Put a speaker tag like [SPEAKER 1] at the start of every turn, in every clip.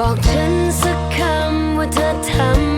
[SPEAKER 1] บอกฉันสักคำว่าเธอทำ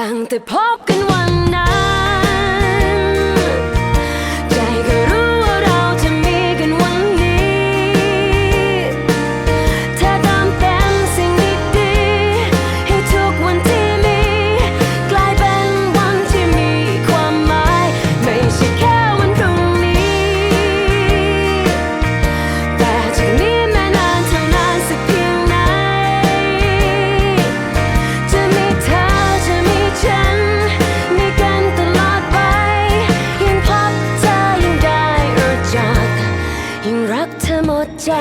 [SPEAKER 1] Gang
[SPEAKER 2] the pop.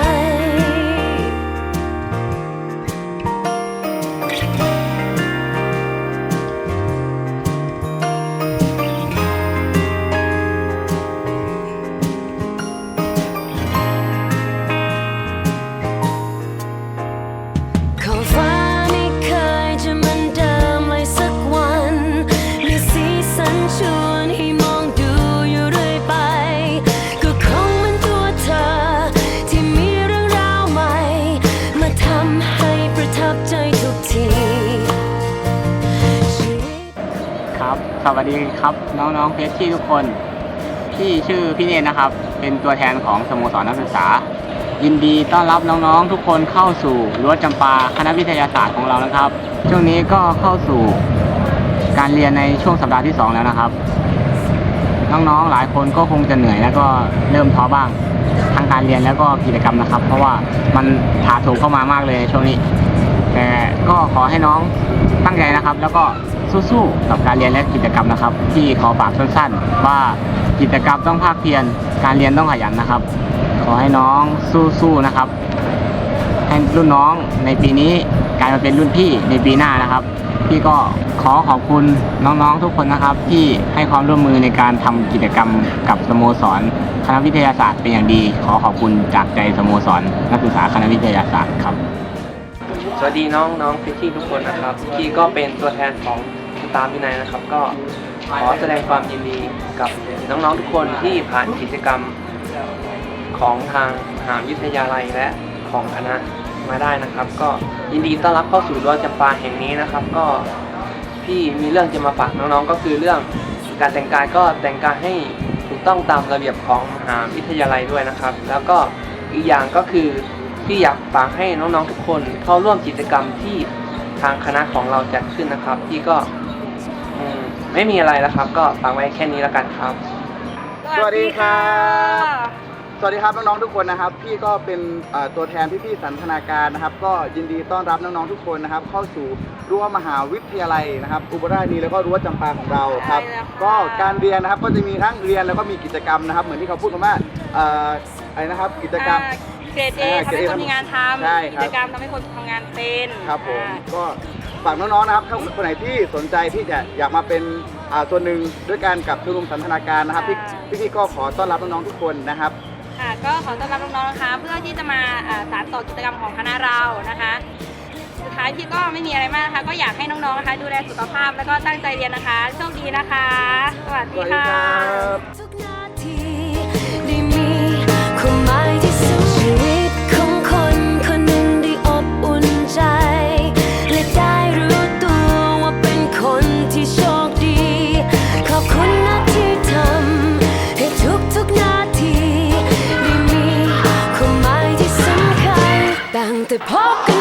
[SPEAKER 2] ม สวัสดีครับน้องๆเพชรที่ทุกคนพี่ชื่อพี่เนตรนะครับ เป็นตัวแทนของสโมสรนักศึกษา ยินดีต้อนรับน้องๆทุกคนเข้าสู่รั้วจำปาคณะวิทยาศาสตร์ของเรานะครับ ช่วงนี้ก็เข้าสู่การเรียนในช่วงสัปดาห์ที่สองแล้วนะครับ น้องๆหลายคนก็คงจะเหนื่อยแล้วก็เริ่มท้อบ้างทางการเรียนแล้วก็กิจกรรมนะครับ เพราะว่ามันถาโถมเข้ามามากเลยช่วงนี้ แต่ก็ขอให้น้องตั้งใจนะครับ แล้วก็ สู้ๆกับการเรียนและกิจกรรมนะครับ ที่ขอฝากสั้นๆ ว่ากิจกรรมต้องภาคเพียรการเรียนต้องขยันนะครับ ขอให้น้องสู้ๆนะครับให้รุ่นน้องในปีนี้กลายมาเป็นรุ่นพี่ในปีหน้านะครับพี่ก็ขอขอบคุณน้องๆทุกคนนะครับ ที่ให้ความร่วมมือในการทำกิจกรรมกับสโมสรคณะวิทยาศาสตร์เป็นอย่างดี ขอขอบคุณจากใจสโมสรนักศึกษาคณะวิทยาศาสตร์ครับ
[SPEAKER 3] สวัสดีน้องน้องฟิชชี่ทุกคนนะครับที่ก็เป็นตัวแทนของ ตาร์วินัยนะครับ ก็ขอแสดงความยินดีกับน้องๆทุกคนที่ผ่านกิจกรรมของทางมหาวิทยาลัยและของคณะมาได้นะครับ ก็ยินดีต้อนรับเข้าสู่รั้วจำปาแห่งนี้นะครับ ก็พี่มีเรื่องจะมาฝากน้องๆก็คือเรื่องการแต่งกายก็แต่งกายให้ถูกต้องตามระเบียบของมหาวิทยาลัยด้วยนะครับ แล้วก็อีกอย่างก็คือที่อยากฝากให้น้องๆทุกคนเข้าร่วมกิจกรรมที่ทางคณะของเราจัดขึ้นนะครับที่ก็ ไม่มีอะไรแล้วครับ ก็ฝากไว้แค่นี้แล้วกันครับ
[SPEAKER 4] สวัสดีครับ สวัสดีครับน้องๆทุกคนนะครับ พี่ก็เป็นเอ่อตัวแทนพี่ๆสันทนาการนะครับ ก็ยินดีต้อนรับน้องๆทุกคนนะครับ เข้าสู่รั้วมหาวิทยาลัยนะครับอุบลราชธานีแล้วก็รั้วจำปาของเราครับ
[SPEAKER 5] ใช่แล้วค่ะ
[SPEAKER 4] ก็การเรียนนะครับก็จะมีทั้งเรียนแล้วก็มีกิจกรรมนะครับ เหมือนที่เขาพูดกันว่าเอ่ออะไรนะครับกิจกรรม
[SPEAKER 5] เกรดเอ
[SPEAKER 4] อ่า
[SPEAKER 5] ทำให้
[SPEAKER 4] เกรด A
[SPEAKER 5] คนมีงานท
[SPEAKER 4] ใช่ำครับ
[SPEAKER 5] กิจกรรมทำให้คนทำงานเป็น
[SPEAKER 4] ครับผม
[SPEAKER 5] อ่า
[SPEAKER 4] ก็ ฝากน้องๆนะครับถ้าคนไหนที่สนใจที่จะอยากมาเป็นอ่าส่วนหนึ่งด้วยกันกับชมรมสันทนาการนะครับพี่พี่ๆก็ขอต้อนรับน้องๆทุกคนนะครับ
[SPEAKER 5] ค่ะก็ขอต้อนรับน้องๆนะคะ เพื่อที่จะมาอ่าสานต่อกิจกรรมของคณะเรานะคะ สุดท้ายพี่ก็ไม่มีอะไรมากนะคะ ก็อยากให้น้องๆนะคะ ดูแลสุขภาพแล้วก็ตั้งใจเรียนนะคะ โชคดีนะคะ สวัส
[SPEAKER 4] ส
[SPEAKER 5] ดี
[SPEAKER 4] วัสดี
[SPEAKER 5] ค่ะ
[SPEAKER 4] ครับ
[SPEAKER 1] the pop.